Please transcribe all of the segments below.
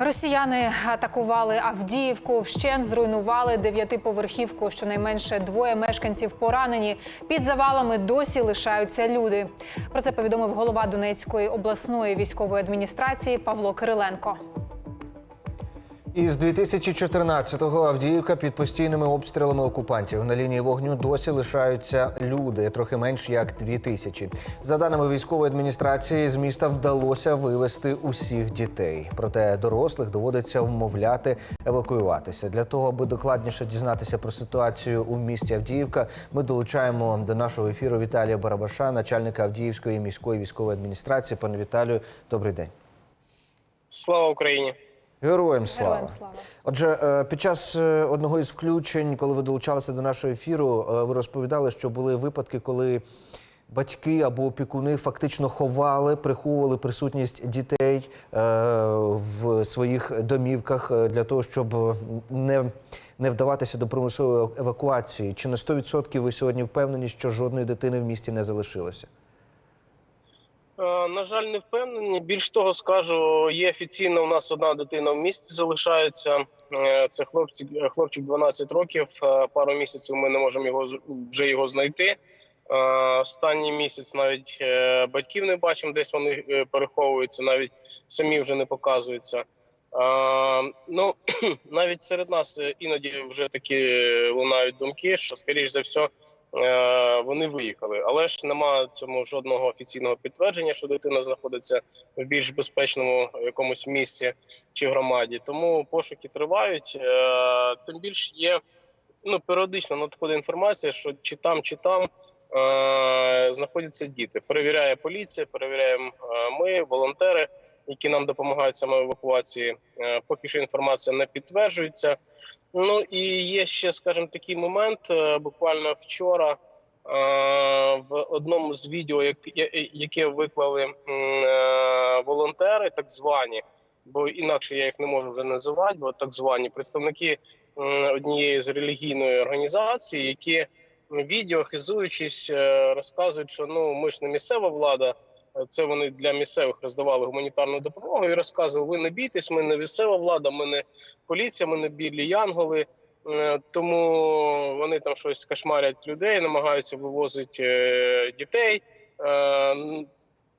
Росіяни атакували Авдіївку, вщент зруйнували дев'ятиповерхівку. Щонайменше двоє мешканців поранені. Під завалами досі лишаються люди. Про це повідомив голова Донецької обласної військової адміністрації Павло Кириленко. Із 2014-го Авдіївка під постійними обстрілами окупантів на лінії вогню досі лишаються люди, трохи менш як дві тисячі. За даними військової адміністрації, з міста вдалося вивезти усіх дітей. Проте дорослих доводиться вмовляти евакуюватися. Для того, аби докладніше дізнатися про ситуацію у місті Авдіївка, ми долучаємо до нашого ефіру Віталія Барабаша, начальника Авдіївської міської військової адміністрації. Пане Віталію, добрий день. Слава Україні! Героям слава. Героям слава. Отже, е, під час е, одного із включень, коли ви долучалися до нашого ефіру, е, ви розповідали, що були випадки, коли батьки або опікуни фактично ховали, приховували присутність дітей в своїх домівках для того, щоб не, не вдаватися до примусової евакуації. Чи на 100% ви сьогодні впевнені, що жодної дитини в місті не залишилося? Е, На жаль, не впевнені. Більш того, скажу, є офіційно у нас одна дитина в місті залишається. Е, Це хлопчик, хлопчик 12 років. Е, Пару місяців ми не можемо його вже його знайти. Е, Останній місяць навіть е, батьків не бачимо, десь вони е, переховуються, навіть самі вже не показуються. Е, Ну навіть серед нас е, іноді вже такі лунають думки, що скоріш за все е, вони виїхали, але ж нема цьому жодного офіційного підтвердження, що дитина знаходиться в більш безпечному якомусь місці чи громаді. Тому пошуки тривають. Е, Тим більше є ну періодично надходить інформація, що чи там, чи там. е, Знаходяться діти. Перевіряє поліція, перевіряємо е, ми, волонтери, які нам допомагають саме евакуації. Е, Поки що інформація не підтверджується. Ну і є ще, скажімо, такий момент. е, Буквально вчора е, в одному з відео, як- яке виклали е, волонтери, так звані, бо інакше я їх не можу вже називати, бо так звані представники однієї з релігійної організації, які відео хизуючись, розказують, що ну ми ж не місцева влада. Це вони для місцевих роздавали гуманітарну допомогу і розказували: ви не бійтесь, ми не місцева влада, ми не поліція, ми не білі янголи. Е, Тому вони там щось кошмарять людей, намагаються вивозити е, дітей. Е,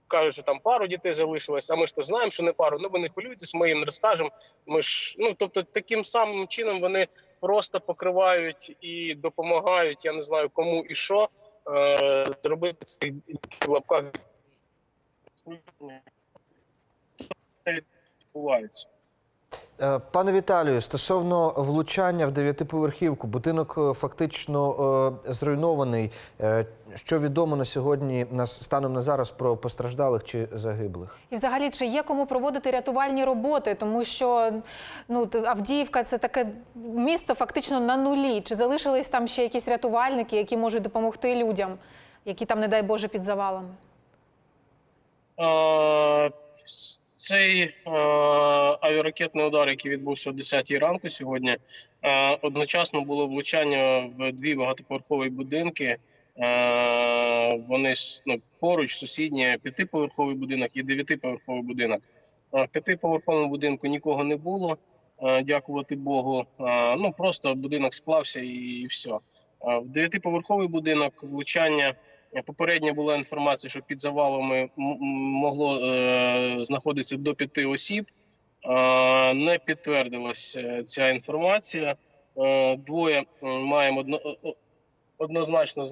Кажуть, що там пару дітей залишилось, а ми ж то знаємо, що не пару. Ну ви не хвилюйтесь, ми їм розкажемо. Ми ж ну тобто, таким самим чином вони просто покривають і допомагають. Я не знаю кому і що зробити в лапках. Відбувається. Е, Пане Віталію, стосовно влучання в дев'ятиповерхівку, будинок е, фактично е, зруйнований. Що відомо на сьогодні станом на зараз про постраждалих чи загиблих? І взагалі, чи є кому проводити рятувальні роботи, тому що ну Авдіївка це таке місто фактично на нулі. Чи залишились там ще якісь рятувальники, які можуть допомогти людям, які там, не дай Боже, під завалами? Е, Цей е, авіаракетний удар, який відбувся о 10 ранку сьогодні, е, одночасно було влучання в дві багатоповерхові будинки. Вони ну, поруч сусідні п'ятиповерховий будинок і дев'ятиповерховий будинок. В п'ятиповерховому будинку нікого не було, дякувати Богу. Ну просто будинок склався і все. В дев'ятиповерховий будинок влучання. Попередньо була інформація, що під завалами могло е, знаходитися до п'яти осіб. Е, не підтвердилась е, ця інформація. Е, двоє маємо одно, однозначно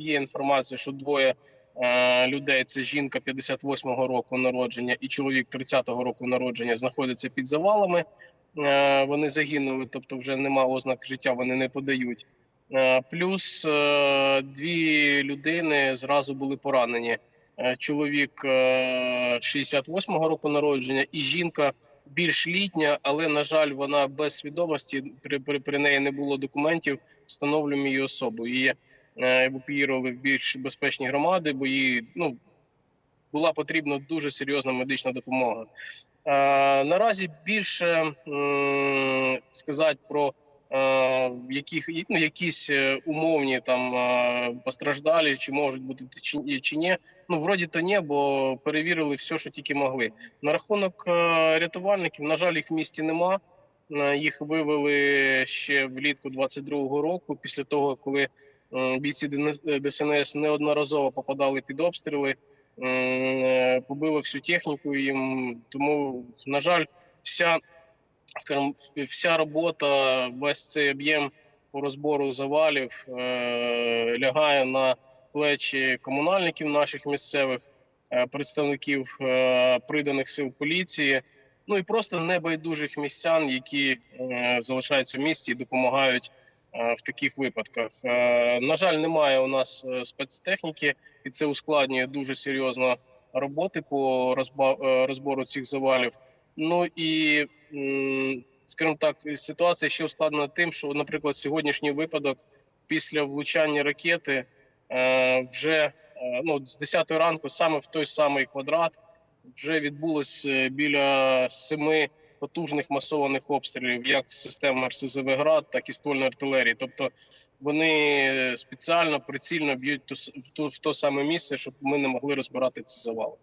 є інформація, що двоє е, людей це жінка 58-го року народження і чоловік 30-го року народження знаходяться під завалами. Е, вони загинули, тобто вже нема ознак життя, вони не подають. Е, Плюс е, дві людини зразу були поранені. Е, Чоловік е, 68-го року народження і жінка більш літня, але на жаль, вона без свідомості. При, при, при неї не було документів. Встановлюємо її особу. Її евакуювали в більш безпечні громади, бо їй ну була потрібна дуже серйозна медична допомога. Наразі більше сказати про яких ну, якісь е, умовні там е, постраждалі, чи можуть бути чи, чи ні. Ну вроді то ні, бо перевірили все, що тільки могли. На рахунок е, рятувальників, на жаль, їх в місті нема. Е, Їх вивели ще влітку 22-го року, після того, коли е, бійці ДСНС неодноразово попадали під обстріли, е, побило всю техніку їм. Тому, на жаль, вся, скажімо, вся робота, весь цей об'єм по розбору завалів е, лягає на плечі комунальників наших місцевих, е, представників е, приданих сил поліції. Ну і просто небайдужих містян, які залишаються в місті і допомагають в таких випадках. На жаль, немає у нас спецтехніки, і це ускладнює дуже серйозно роботи по розбору цих завалів. Ну і скажімо так, ситуація ще ускладнена тим, що, наприклад, сьогоднішній випадок після влучання ракети е, вже е, ну, з 10 ранку, саме в той самий квадрат, вже відбулось е, біля семи потужних масованих обстрілів, як з систем РСЗВ «Град», так і ствольної артилерії. Тобто вони спеціально прицільно б'ють в то саме місце, щоб ми не могли розбирати ці завали.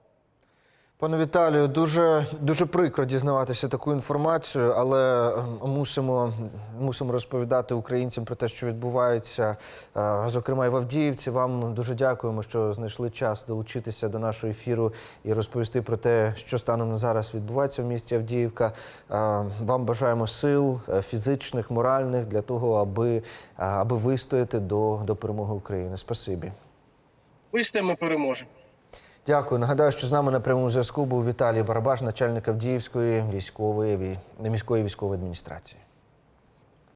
Пане Віталію, дуже дуже прикро дізнаватися таку інформацію, але е, мусимо, мусимо розповідати українцям про те, що відбувається, е, зокрема і в Авдіївці. Вам дуже дякуємо, що знайшли час долучитися до нашого ефіру і розповісти про те, що станом на зараз відбувається в місті Авдіївка. Е, Вам бажаємо сил е, фізичних, моральних для того, аби, аби вистояти до, до перемоги України. Спасибі. Вистоїмо, переможемо. Дякую. Нагадаю, що з нами на прямому зв'язку був Віталій Барабаш, начальник Авдіївської військової вій- міської військової адміністрації.